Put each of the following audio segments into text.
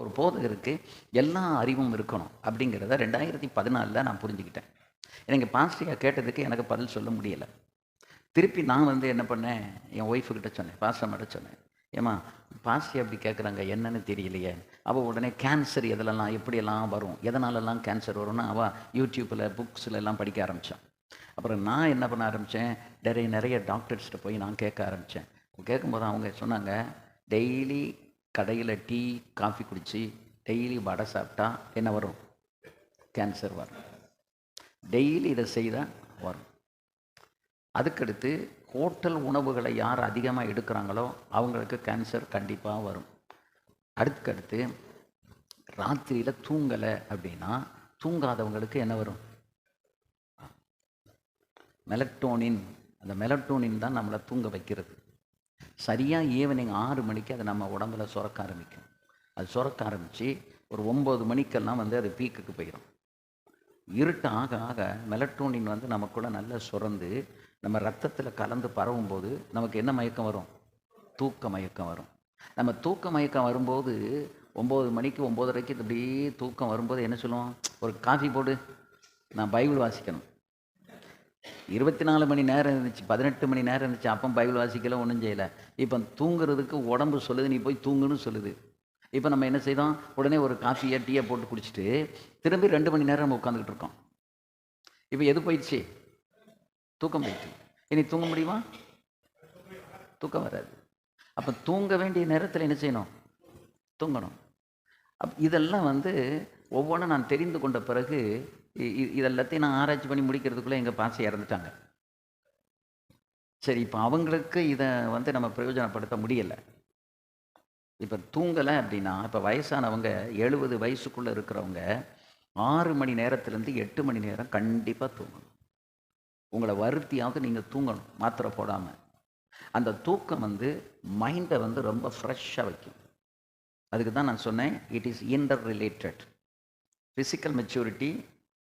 ஒரு போதகருக்கு எல்லா அறிவும் இருக்கணும் அப்படிங்கிறத ரெண்டாயிரத்தி பதினாலில் நான் புரிஞ்சுக்கிட்டேன். எனக்கு பாஸ்டியாக கேட்டதுக்கு எனக்கு பதில் சொல்ல முடியலை. திருப்பி நான் வந்து என்ன பண்ணேன்? என் ஒய்ஃபுக்கிட்ட சொன்னேன் பாஸ்டர்கிட்ட சொன்னேன். ஏம்மா பாஸ்டி அப்படி கேட்குறாங்க என்னன்னு தெரியலையே. அவள் உடனே கேன்சர் எதுலலாம் எப்படியெல்லாம் வரும் எதனாலெல்லாம் கேன்சர் வரும்னு அவள் யூடியூப்பில் புக்ஸில் எல்லாம் படிக்க ஆரம்பித்தான் அப்புறம் நான் என்ன பண்ண ஆரம்பித்தேன் நிறைய நிறைய டாக்டர்ஸ்கிட்ட போய் நான் கேட்க ஆரம்பித்தேன் கேட்கும்போது அவங்க சொன்னாங்க டெய்லி கடையில் டீ காஃபி குடித்து டெய்லி வடை சாப்பிட்டா என்ன வரும்? கேன்சர் வரும். டெய்லி இதை செய்தால் வரும். அதுக்கடுத்து ஹோட்டல் உணவுகளை யார் அதிகமாக எடுக்கிறாங்களோ அவங்களுக்கு கேன்சர் கண்டிப்பாக வரும். அதுக்கடுத்து ராத்திரியில் தூங்கலை அப்படின்னா தூங்காதவங்களுக்கு என்ன வரும்? மெலட்டோனின். அந்த மெலட்டோனின் தான் நம்மளை தூங்க வைக்கிறது. சரியாக ஈவினிங் ஆறு மணிக்கு அதை நம்ம உடம்புல சுரக்க ஆரம்பிக்கும். அது சுரக்க ஆரம்பித்து ஒரு ஒம்பது மணிக்கெல்லாம் வந்து அது பீக்குக்கு போயிடும் இருட்டு ஆக ஆக மெலட்டோனின் வந்து நமக்குள்ளே நல்லா சுரந்து நம்ம ரத்தத்தில் கலந்து பரவும் போது நமக்கு என்ன மயக்கம் வரும்? தூக்க மயக்கம் வரும். நம்ம தூக்க மயக்கம் வரும்போது ஒம்பது மணிக்கு ஒம்போதரைக்கு இப்படி தூக்கம் வரும்போது என்ன சொல்லுவோம்? ஒரு காஃபி போடு. நான் பைபிள் வாசிக்கணும். இருபத்தி நாலு மணி நேரம் இருந்துச்சு பதினெட்டு மணி நேரம் இருந்துச்சு அப்போ பைபிள் வாசிக்கல ஒன்றும் செய்யலை. இப்போ தூங்குறதுக்கு உடம்பு சொல்லுது நீ போய் தூங்குன்னு சொல்லுது. இப்போ நம்ம என்ன செய்தோம்? உடனே ஒரு காஃபியை டீயை போட்டு குடிச்சிட்டு திரும்பி ரெண்டு மணி நேரம் நம்ம உட்காந்துக்கிட்டு இருக்கோம். இப்போ எது போயிடுச்சு? தூக்கம் போயிடுச்சு. இனி தூங்க முடியுமா? தூக்கம் வராது. அப்போ தூங்க வேண்டிய நேரத்தில் என்ன செய்யணும்? தூங்கணும். அப் இதெல்லாம் வந்து ஒவ்வொன்றும் நான் தெரிந்து கொண்ட பிறகு இதெல்லாத்தையும் நான் ஆராய்ச்சி பண்ணி முடிக்கிறதுக்குள்ளே எங்கள் பாசை இறந்துட்டாங்க. சரி இப்போ அவங்களுக்கு இதை வந்து நம்ம பிரயோஜனப்படுத்த முடியலை. இப்போ தூங்கலை அப்படின்னா இப்போ வயசானவங்க எழுபது வயசுக்குள்ளே இருக்கிறவங்க ஆறு மணி நேரத்துலேருந்து எட்டு மணி நேரம் கண்டிப்பாக தூங்கணும். உங்களை வருத்தியாவது நீங்கள் தூங்கணும் மாத்திரை போடாமல் அந்த தூக்கம் வந்து மைண்டை வந்து ரொம்ப ஃப்ரெஷ்ஷாக வைக்கும். அதுக்கு தான் நான் சொன்னேன் it is interrelated physical maturity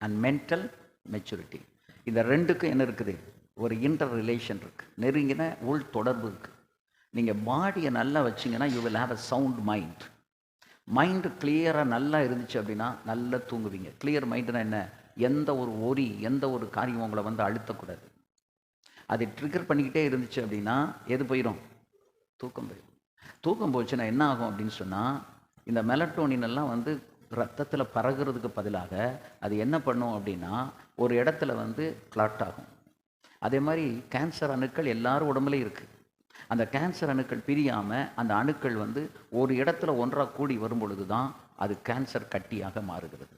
and mental maturity இந்த ரெண்டுக்கும் என்ன இருக்குது? ஒரு இன்டர் ரிலேஷன் இருக்குது நெருங்கின உள் தொடர்பு இருக்குது நீங்கள் பாடியை நல்லா வச்சிங்கன்னா you will have a sound mind mind கிளியராக நல்லா இருந்துச்சு அப்படின்னா நல்லா தூங்குவீங்க. கிளியர் மைண்டுனா என்ன? எந்த ஒரு ஒரி எந்த ஒரு காரியம் உங்களை வந்து அழுத்தக்கூடாது. அது ட்ரிகர் பண்ணிக்கிட்டே இருந்துச்சு அப்படின்னா எது போயிடும் தூக்கம் போயிடும் தூக்கம் போச்சுன்னா என்ன ஆகும் அப்படின்னு சொன்னால் இந்த மெலட்டோனின் எல்லாம் வந்து ரத்தத்தில் பறகுறதுக்கு பதிலாக அது என்ன பண்ணும் அப்படின்னா ஒரு இடத்துல வந்து கிளாட் ஆகும். அதே மாதிரி கேன்சர் அணுக்கள் எல்லாரும் உடம்புலையும் இருக்குது அந்த கேன்சர் அணுக்கள் பிரியாமல் அந்த அணுக்கள் வந்து ஒரு இடத்துல ஒன்றாக கூடி வரும் பொழுது தான் அது கேன்சர் கட்டியாக மாறுகிறது.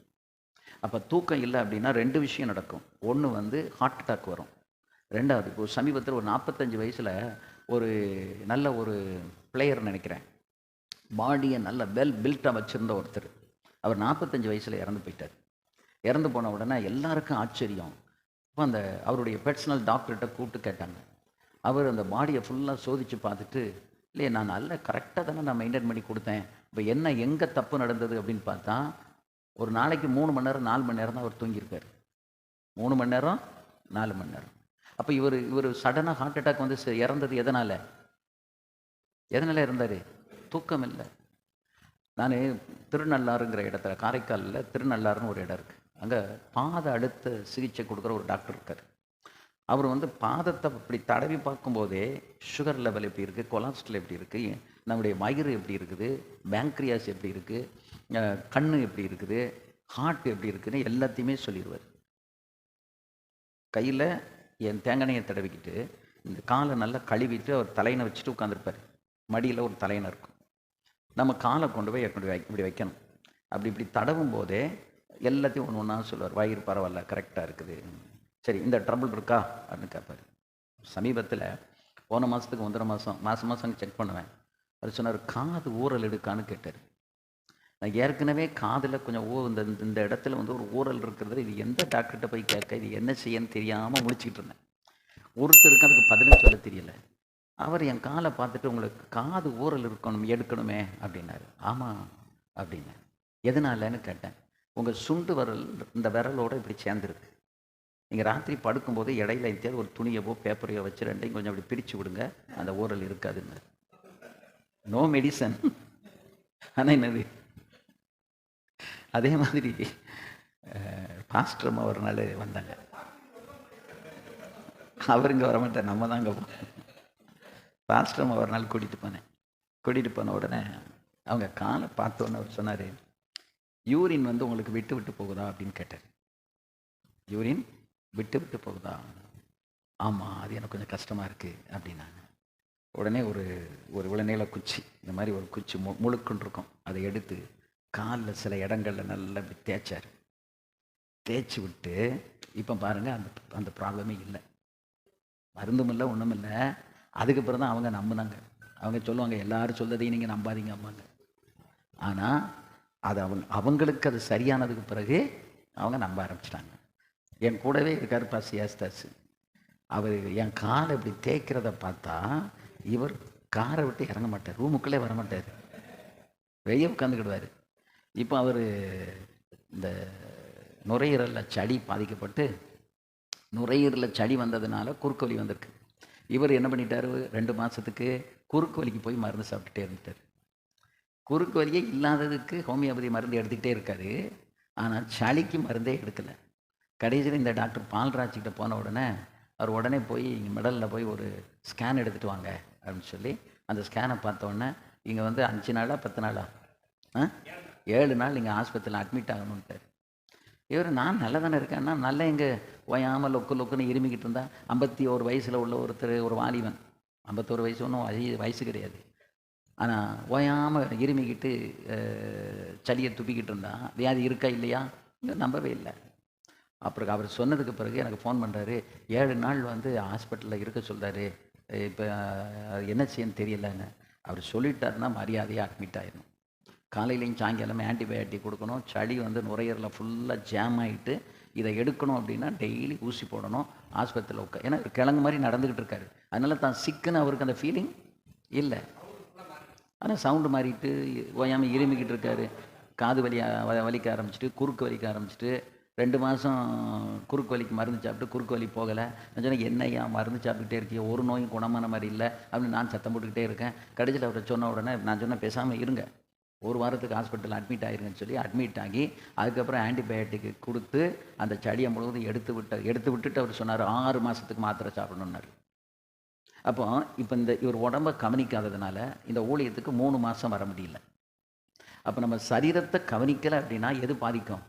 அப்போ தூக்கம் இல்லை அப்படின்னா ரெண்டு விஷயம் நடக்கும். ஒன்று வந்து ஹார்ட் அட்டாக் வரும். ரெண்டாவது இப்போ சமீபத்தில் ஒரு நாற்பத்தஞ்சு வயசில் ஒரு நல்ல ஒரு பிளேயர் நினைக்கிறேன். பாடியை நல்ல வெல் பில்ட்டாக வச்சுருந்த ஒருத்தர். அவர் நாற்பத்தஞ்சு வயசில் இறந்து போயிட்டார். இறந்து போன உடனே எல்லாருக்கும் ஆச்சரியம். இப்போ அந்த அவருடைய பர்சனல் டாக்டர்கிட்ட கூப்பிட்டு கேட்டாங்க. அவர் அந்த பாடியை ஃபுல்லாக சோதித்து பார்த்துட்டு இல்லையே நான் நல்ல கரெக்டாக தானே நான் மெயின்டைன் பண்ணி கொடுத்தேன். இப்போ என்ன எங்கே தப்பு நடந்தது? அப்படின்னு பார்த்தா ஒரு நாளைக்கு மூணு மணி நேரம் நாலு மணி நேரம் தான் அவர் தூங்கியிருக்கார். மூணு மணி நேரம் நாலு மணி நேரம். அப்போ இவர் இவர் சடனாக ஹார்ட் அட்டாக் வந்து இறந்தது எதனால்? எதனால் இருந்தார் தூக்கம் இல்லை. நான் திருநள்ளாறுங்கிற இடத்துல காரைக்காலில் திருநள்ளாறுன்னு ஒரு இடம் இருக்குது அங்கே பாத அழுத்த சிகிச்சை கொடுக்குற ஒரு டாக்டர் இருக்கார். அவர் வந்து பாதத்தை இப்படி தடவி பார்க்கும்போதே சுகர் லெவல் எப்படி இருக்குது கொலாஸ்ட்ரல் எப்படி இருக்குது நம்முடைய வயிறு எப்படி இருக்குது பேங்க்ரியாஸ் எப்படி இருக்குது கண் எப்படி இருக்குது ஹார்ட் எப்படி இருக்குன்னு எல்லாத்தையுமே சொல்லிடுவார். கையில் என் தேங்காயை தடவிக்கிட்டு இந்த காலை நல்லா கழுவிட்டு அவர் தலையினை வச்சுட்டு உட்காந்துருப்பார் மடியில் ஒரு தலையினை இருக்கும். நம்ம காலை கொண்டு போய் இப்படி வை இப்படி வைக்கணும். அப்படி இப்படி தடவும் போதே எல்லாத்தையும் ஒன்று ஒன்றா சொல்லுவார். வயிறு பரவாயில்ல கரெக்டாக இருக்குது. சரி இந்த ட்ரபிள் இருக்கா? அப்படின்னு கேட்பார். சமீபத்தில் போன மாதத்துக்கு ஒன்றரை மாதம் மாதம் மாதம் செக் பண்ணுவேன். அவர் சொன்னார் காது ஊறல் எடுக்கான்னு கேட்டார். நான் ஏற்கனவே காதில் கொஞ்சம் ஊ இந்த இந்த- இந்த இடத்துல வந்து ஒரு ஊறல் இருக்கிறது இது எந்த டாக்டர்கிட்ட போய் கேட்க இது என்ன செய்யன்னு தெரியாமல் முடிச்சுக்கிட்டு இருந்தேன். ஒருத்தருக்கு அதுக்கு பதிலும் சொல்ல தெரியல. அவர் என் காலை பார்த்துட்டு உங்களுக்கு காது ஊறல் இருக்கணும் எடுக்கணுமே அப்படின்னாரு. ஆமாம் அப்படின்னேன் எதனாலன்னு கேட்டேன். உங்கள் சுண்டு விரல் இந்த விரலோடு இப்படி சேர்ந்துருக்கு. நீங்கள் ராத்திரி படுக்கும்போது இடையில எங்கேயாவது ஒரு துணியவோ பேப்பரையோ வச்சு ரெண்டையும் கொஞ்சம் அப்படி பிரித்து விடுங்க. அந்த ஊரல் இருக்காதுன்னு நோ மெடிசன் ஆனால் என்னது? அதே மாதிரி பாஸ்டர்மா ஒரு நாள் வந்தாங்க. அவர் இங்கே வரமாட்டார். நம்ம தான் அங்கே பாஸ்டர்மா ஒரு நாள் கூட்டிகிட்டு போனேன். கூட்டிகிட்டு போன உடனே அவங்க காலை பார்த்தோன்னு அவர் சொன்னார் யூரின் வந்து உங்களுக்கு விட்டு விட்டு போகுதா? அப்படின்னு கேட்டார். யூரின் விட்டு விட்டு போகுதா? ஆமாம் அது எனக்கு கொஞ்சம் கஷ்டமாக இருக்குது அப்படின்னாங்க. உடனே ஒரு ஒரு இளநீள குச்சி இந்த மாதிரி ஒரு குச்சி மு முழுக்குன்ருக்கும் அதை எடுத்து காலில் சில இடங்களில் நல்லா தேய்ச்சார். தேய்ச்சி விட்டு இப்போ பாருங்கள் அந்த அந்த ப்ராப்ளமே இல்லை. மருந்தும் இல்லை ஒன்றும் இல்லை. அதுக்கப்புறம் தான் அவங்க நம்பினாங்க. அவங்க சொல்லுவாங்க எல்லாரும் சொல்றதையும் நீங்கள் நம்பாதீங்க அம்மாங்க. ஆனால் அது அவங்க அவங்களுக்கு அது சரியானதுக்கு பிறகு அவங்க நம்ப ஆரம்பிச்சிட்டாங்க. என் கூடவே இருக்கார் பாஸ் ஏஸ்தாஸ். அவர் என் காலை இப்படி தேய்க்கிறத பார்த்தா இவர் காரை விட்டு இறங்க மாட்டார். ரூமுக்குள்ளே வர மாட்டார். வெளியே உட்காந்துக்கிடுவார் இப்போ அவர் இந்த நுரையீரலில் சளி பாதிக்கப்பட்டு நுரையீரலில் சளி வந்ததுனால குறுக்கொலி வந்திருக்கு. இவர் என்ன பண்ணிட்டாரு? ரெண்டு மாதத்துக்கு குறுக்கு வலிக்கு போய் மருந்து சாப்பிட்டுட்டே இருந்துட்டார். குறுக்கு வலியே இல்லாததுக்கு ஹோமியோபதி மருந்து எடுத்துக்கிட்டே இருக்காரு. ஆனால் சளிக்கு மருந்தே எடுக்கலை. கடைசியில் இந்த டாக்டர் பால்ராஜ்கிட்ட போன உடனே அவர் உடனே போய் இங்கே மெடலில் போய் ஒரு ஸ்கேன் எடுத்துகிட்டு வாங்க அப்படின்னு சொல்லி அந்த ஸ்கேனை பார்த்தோன்னே இங்கே வந்து அஞ்சு நாளா பத்து நாளா? ஆ? ஏழு நாள் இங்கே ஆஸ்பத்திரியில் அட்மிட் ஆகணுன்ட்டார் இவர் நான் நல்லா தானே இருக்கேன்னா நல்லா எங்கே ஓயாமல் லொக்கு லொக்குன்னு இருமிக்கிட்டு இருந்தா ஐம்பத்தி ஒரு வயசில் உள்ள ஒருத்தர் ஒரு வாலிபன். ஐம்பத்தோரு வயசு ஒன்றும் வயசு வயசு கிடையாது. ஆனால் ஓயாமல் இருமிக்கிட்டு சளியை துப்பிக்கிட்டு இருந்தா வியாதி இருக்கா இல்லையா? நம்பவே இல்லை. அப்புறம் அவர் சொன்னதுக்கு பிறகு எனக்கு ஃபோன் பண்ணுறாரு ஏழு நாள் வந்து ஹாஸ்பிட்டலில் இருக்க சொல்கிறாரு இப்போ என்ன செய்யன்னு தெரியலன்னு. அவர் சொல்லிட்டாருன்னா மரியாதையாக அட்மிட் ஆயிடும் காலையிலையும் சாயங்காலமே ஆன்டிபயோட்டிக் கொடுக்கணும். சளி வந்து நுரையீரலில் ஃபுல்லாக ஜாம் ஆகிட்டு இதை எடுக்கணும் அப்படின்னா டெய்லி ஊசி போடணும். ஆஸ்பத்திரியில் உட்கா ஏன்னா கிழங்கு மாதிரி நடந்துக்கிட்டு இருக்காரு. அதனால தான் சிக்குன்னு அவருக்கு அந்த ஃபீலிங் இல்லை. ஆனால் சவுண்டு மாறிட்டு ஓயாமல் இருமிக்கிட்டு இருக்காரு. காது வலி வ- வலிக்க ஆரம்பிச்சிட்டு குறுக்கு வலிக்க ஆரம்பிச்சிட்டு ரெண்டு மாதம் குறுக்கு வலிக்கு மருந்து சாப்பிட்டு குறுக்கு வலி போகலை. நான் சொன்னேன் என்னையா மருந்து சாப்பிட்டுட்டே இருக்கிய? ஒரு நோயும் குணமான மாதிரி இல்லை. அப்படின்னு நான் சத்தம் போட்டுக்கிட்டே இருக்கேன். கடைசியில் அவரை சொன்ன உடனே நான் சொன்னேன் பேசாமல் இருங்க. ஒரு வாரத்துக்கு ஹாஸ்பிட்டல் அட்மிட் ஆயிருங்கன்னு சொல்லி அட்மிட் ஆகி அதுக்கப்புறம் ஆன்டிபயோட்டிக் கொடுத்து அந்த சளியை முழுவதும் எடுத்து விட்டு எடுத்து விட்டுட்டு அவர் சொன்னார் ஆறு மாதத்துக்கு மாத்திரை சாப்பிடணுன்னாரு அப்போ இப்போ இந்த இவர் உடம்ப கவனிக்காததுனால இந்த ஊழியத்துக்கு மூணு மாதம் வர முடியல. அப்போ நம்ம சரீரத்தை கவனிக்கலை அப்படின்னா எது பாதிக்கும்?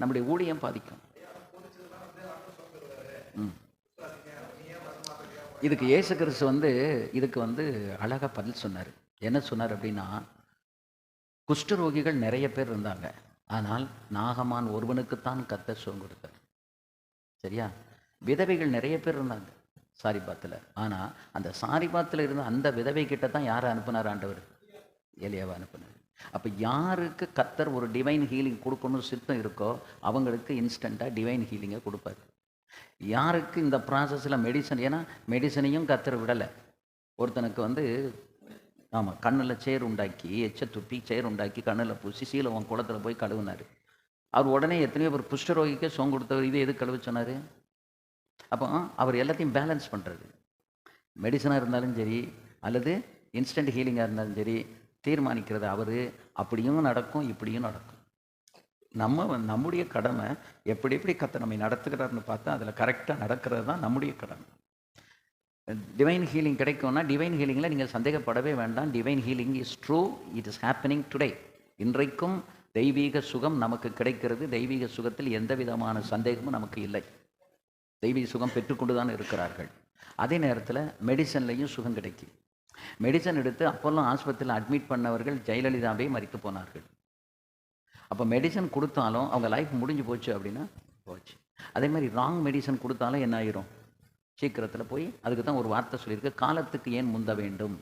நம்முடைய ஊழியம் பாதிக்கும். இதுக்கு இயேசு கிறிஸ்து வந்து இதுக்கு வந்து அழகாக பதில் சொன்னார். என்ன சொன்னார் அப்படின்னா குஷ்டரோகிகள் நிறைய பேர் இருந்தாங்க. ஆனால் நாகமான் ஒருவனுக்குத்தான் கத்த சுகம் கொடுத்தார். சரியா? விதவைகள் நிறைய பேர் இருந்தாங்க. சாரிபாத்தில். ஆனால் அந்த சாரிபாத்தில் இருந்த அந்த விதவை கிட்ட தான் யாரை அனுப்புனார் ஆண்டவர்? எலியாவை அனுப்புனார். அப்போ யாருக்கு கத்தர் ஒரு டிவைன் ஹீலிங் கொடுக்கணும் சித்தம் இருக்கோ அவங்களுக்கு இன்ஸ்டண்ட்டாக டிவைன் ஹீலிங்கை கொடுப்பார். யாருக்கு இந்த ப்ராசஸில் மெடிசன் ஏன்னா மெடிசனையும் கத்தர் விடலை. ஒருத்தனுக்கு வந்து ஆமாம் கண்ணில் சேர் உண்டாக்கி எச்ச துப்பி சேர் உண்டாக்கி கண்ணில் பூசி சீலவன் குளத்தில் போய் கழுவுனார். அவர் உடனே எத்தனையோ பேர் குஷ்டரோகிக்கே சோங் கொடுத்தவர் இது எது கழுவு சொன்னார்? அப்போ அவர் எல்லாத்தையும் பேலன்ஸ் பண்ணுறது மெடிசனாக இருந்தாலும் சரி அல்லது இன்ஸ்டன்ட் ஹீலிங்காக இருந்தாலும் சரி தீர்மானிக்கிறது அவர் அப்படியும் நடக்கும் இப்படியும் நடக்கும். நம்ம நம்முடைய கடமை எப்படி எப்படி கத்தை நம்மை நடத்துகிறாருன்னு பார்த்தா அதில் கரெக்டாக நடக்கிறது தான் நம்முடைய கடமை. டிவைன் ஹீலிங் கிடைக்கும்னா டிவைன் ஹீலிங்கில் நீங்கள் சந்தேகப்படவே வேண்டாம். Divine healing is true it is happening today இன்றைக்கும் தெய்வீக சுகம் நமக்கு கிடைக்கிறது. தெய்வீக சுகத்தில் எந்த விதமான சந்தேகமும் நமக்கு இல்லை. தெய்வீக சுகம் பெற்றுக்கொண்டு தான் இருக்கிறார்கள். அதே நேரத்தில் மெடிசன்லையும் சுகம் கிடைக்கும் மெடிசன் எடுத்து அப்போல்லாம் ஆஸ்பத்திரியில் அட்மிட் பண்ணவர்கள் ஜெயலலிதாவே மறித்து போனார்கள். அப்போ மெடிசன் கொடுத்தாலும் அவங்க லைஃப் முடிஞ்சு போச்சு அப்படின்னா போச்சு. அதே மாதிரி ராங் மெடிசன் கொடுத்தாலும் என்ன ஆயிரும்? சீக்கிரத்தில் போய் அதுக்கு தான் ஒரு வார்த்தை சொல்லியிருக்கு. காலத்துக்கு ஏன் முந்த வேண்டும்?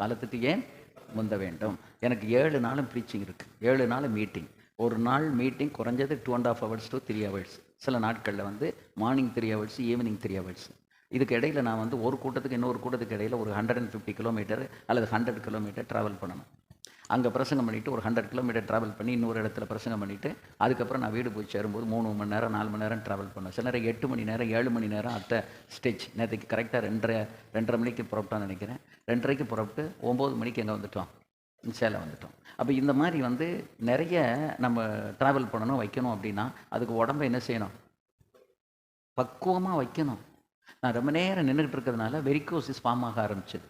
காலத்துக்கு ஏன் முந்த வேண்டும்? எனக்கு ஏழு நாளும் ப்ரீச்சிங் இருக்குது ஏழு நாள் மீட்டிங் ஒரு நாள் மீட்டிங் குறைஞ்சது two and half hours two three hours சில நாட்களில் வந்து morning three hours evening three hours இதுக்கு இடையில் நான் வந்து ஒரு கூட்டத்துக்கு இன்னொரு கூட்டத்துக்கு இடையில் ஒரு ஹண்ட்ரட் அண்ட் ஃபிஃப்டி கிலோமீட்டர் அல்லது ஹண்ட்ரட் கிலோமீட்டர் ட்ராவல் பண்ணணும். அங்கே பிரசங்கம் பண்ணிவிட்டு ஒரு ஹண்ட்ரட் கிலோமீட்டர் ட்ராவல் பண்ணி இன்னொரு இடத்துல பிரசங்கம் பண்ணிவிட்டு அதுக்கப்புறம் நான் வீடு போய் சேரும்போது மூணு மணி நேரம் நாலு மணி நேரம் ட்ராவல் பண்ணேன் சில நேரம் எட்டு மணி நேரம் ஏழு மணி நேரம் அத்தை ஸ்டேஜ் நேற்றுக்கு கரெக்டாக ரெண்டரை ரெண்டரை மணிக்கு புறப்பட்டான்னு நினைக்கிறேன். ரெண்டரைக்கு புறப்பட்டு ஒம்பது மணிக்கு எங்கே வந்துட்டோம்? சேலம் வந்துட்டோம். அப்போ இந்த மாதிரி வந்து நிறைய நம்ம ட்ராவல் பண்ணணும் வைக்கணும் அப்படின்னா அதுக்கு உடம்ப என்ன செய்யணும்? பக்குவமாக வைக்கணும். நான் ரொம்ப நேரம் நின்றுக்கிட்டு இருக்கிறதுனால வெரிக்கோசிஸ் ஃபார்ம் ஆக ஆரம்பிச்சது.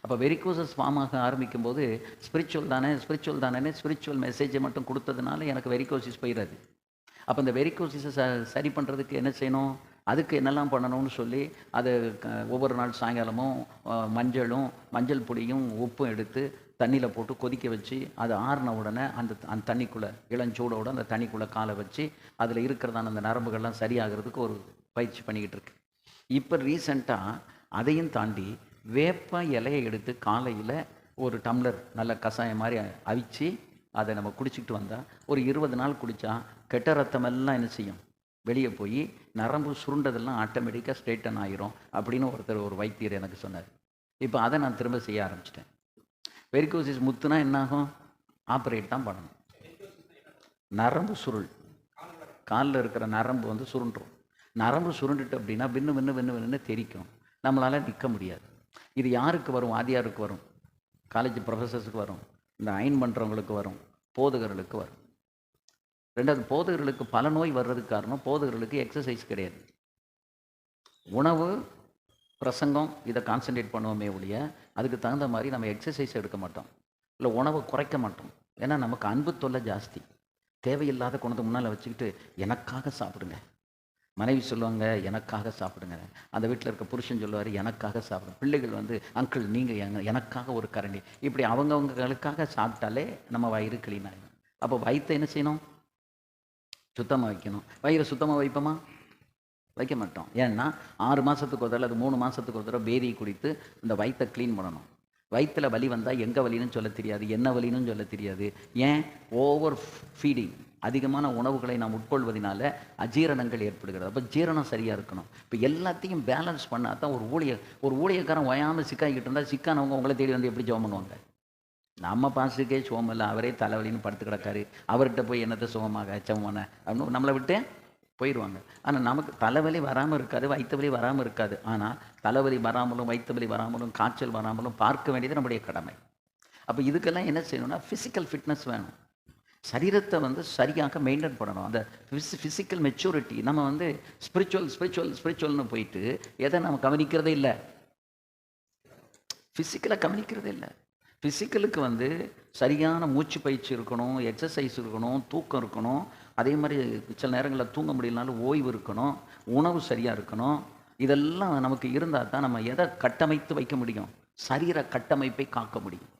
அப்போ வெரிகோசஸ் ஃபார்ம் ஆக ஆரம்பிக்கும் போது ஸ்பிரிச்சுவல் தானே ஸ்பிரிச்சுவல் தானே ஸ்பிரிச்சுவல் மெசேஜை மட்டும் கொடுத்ததுனால எனக்கு வெரிகோசிஸ் போயிடாது அப்போ இந்த வெரிகோசிஸை ச சரி பண்ணுறதுக்கு என்ன செய்யணும்? அதுக்கு என்னெல்லாம் பண்ணணும்னு சொல்லி அதை க- ஒவ்வொரு நாள் சாயங்காலமும் மஞ்சளும் மஞ்சள் பொடியும் உப்பும் எடுத்து தண்ணியில் போட்டு கொதிக்க வச்சு அது ஆறின உடனே அந்த அந்த தண்ணிக்குள்ளே இளஞ்சூடோட அந்த தண்ணிக்குள்ளே காலை வச்சு அதில் இருக்கிறதான அந்த நரம்புகள்லாம் சரியாகிறதுக்கு ஒரு பயிற்சி பண்ணிக்கிட்டு இருக்கு. இப்போ ரீசண்டாக அதையும் தாண்டி வேப்ப இலையை எடுத்து காலையில் ஒரு டம்ளர் நல்ல கஷாயம் மாதிரி அவிச்சு அதை நம்ம குடிச்சிக்கிட்டு வந்தால் ஒரு இருபது நாள் குடித்தா கெட்ட ரத்தமெல்லாம் என்ன செய்யும்? வெளியே போய் நரம்பு சுருண்டதெல்லாம் ஆட்டோமேட்டிக்காக ஸ்ட்ரெயிட்டன் ஆகிரும் அப்படின்னு ஒருத்தர் ஒரு வைத்தியர் எனக்கு சொன்னார். இப்போ அதை நான் திரும்ப செய்ய ஆரம்பிச்சிட்டேன். வெரிகோசிஸ் முத்துனா என்னாகும்? ஆப்ரேட் தான் பண்ணணும். நரம்பு சுருள். காலில் இருக்கிற நரம்பு வந்து சுருண்டுரும். நரம்பு சுருண்டுட்டு அப்படின்னா வின்னு வின்னு வின்னு பின்னு தெரிக்கும். நம்மளால் நிற்க முடியாது. இது யாருக்கு வரும்? ஆதியாருக்கு வரும். காலேஜ் ப்ரொஃபஸர்ஸுக்கு வரும். இந்த அயன் பண்ணுறவங்களுக்கு வரும். போதகர்களுக்கு வரும். ரெண்டாவது போதகர்களுக்கு பல நோய் வர்றதுக்கு காரணம் போதகர்களுக்கு எக்ஸசைஸ் கிடையாது. உணவு பிரசங்கம் இதை கான்சென்ட்ரேட் பண்ணுவோமே ஒழிய அதுக்கு தகுந்த மாதிரி நம்ம எக்ஸசைஸ் எடுக்க மாட்டோம். இல்லை உணவை குறைக்க மாட்டோம். ஏன்னா நமக்கு அன்பு தொல்லை ஜாஸ்தி. தேவையில்லாத குணத்தை முன்னால் வச்சுக்கிட்டு எனக்காக சாப்பிடுங்க. மனைவி சொல்லுவாங்க எனக்காக சாப்பிடுங்க. அந்த வீட்டில் இருக்க புருஷன் சொல்லுவார் எனக்காக சாப்பிடுங்க பிள்ளைகள் வந்து அங்கிள் நீங்கள் எங்க எனக்காக ஒரு கரண்டி. இப்படி அவங்கவுங்களுக்காக சாப்பிட்டாலே நம்ம வயிறு clean ஆகிடும் அப்போ வயிற்றை என்ன செய்யணும்? சுத்தமாக வைக்கணும். வயிறை சுத்தமாக வைப்போமா? வைக்க மாட்டோம். ஏன்னா ஆறு மாதத்துக்கு ஒரு தடவை அது மூணு மாதத்துக்கு ஒரு தடவை பேதி குடித்து இந்த வயிற்றை க்ளீன் பண்ணணும். வயிற்றில் வலி வந்தால் எங்கே வலின்னு சொல்ல தெரியாது என்ன வலின்னு சொல்ல தெரியாது. ஏன்? ஓவர் ஃபீடிங் அதிகமான உணவுகளை நாம் உட்கொள்வதனால அஜீரணங்கள் ஏற்படுகிறது. அப்போ ஜீரணம் சரியாக இருக்கணும். இப்போ எல்லாத்தையும் பேலன்ஸ் பண்ணால் தான் ஒரு ஊழியர் ஒரு ஊழியக்காரன் ஒயாமல் சிக்காகிட்டு இருந்தால் சிக்கானவங்க உங்களை தேடி வந்து எப்படி ஜோம் பண்ணுவாங்க? நம்ம பாசுக்கே சோமம் இல்லை. அவரே தலைவலின்னு படுத்து கிடக்காரு. அவர்கிட்ட போய் என்னத்தை சுகமாக சுகமான அப்படின்னு நம்மளை விட்டு போயிடுவாங்க ஆனால் நமக்கு தலைவலி வராமல் இருக்காது வயிற்று வலி வராமல் இருக்காது. ஆனால் தலைவலி வராமலும் வயிற்று வலி வராமலும் காய்ச்சல் வராமலும் பார்க்க வேண்டியது நம்முடைய கடமை. அப்போ இதுக்கெல்லாம் என்ன செய்யணும்னா ஃபிசிக்கல் ஃபிட்னஸ் வேணும். சரீரத்தை வந்து சரியாக மெயின்டைன் பண்ணணும். அந்த ஃபிசிக்கல் மெச்சூரிட்டி நம்ம வந்து ஸ்பிரிச்சுவல் ஸ்பிரிச்சுவல் ஸ்பிரிச்சுவல்னு போயிட்டு எதை நம்ம கவனிக்கிறதே இல்லை. ஃபிசிக்கலாக கவனிக்கிறதே இல்லை. ஃபிசிக்கலுக்கு வந்து சரியான மூச்சு பயிற்சி இருக்கணும் எக்ஸசைஸ் இருக்கணும் தூக்கம் இருக்கணும். அதே மாதிரி சில நேரங்களில் தூங்க முடியலனாலும் ஓய்வு இருக்கணும் உணவு சரியாக இருக்கணும். இதெல்லாம் நமக்கு இருந்தால் தான் நம்ம எதை கட்டமைத்து வைக்க முடியும்? சரீர கட்டமைப்பை காக்க முடியும்.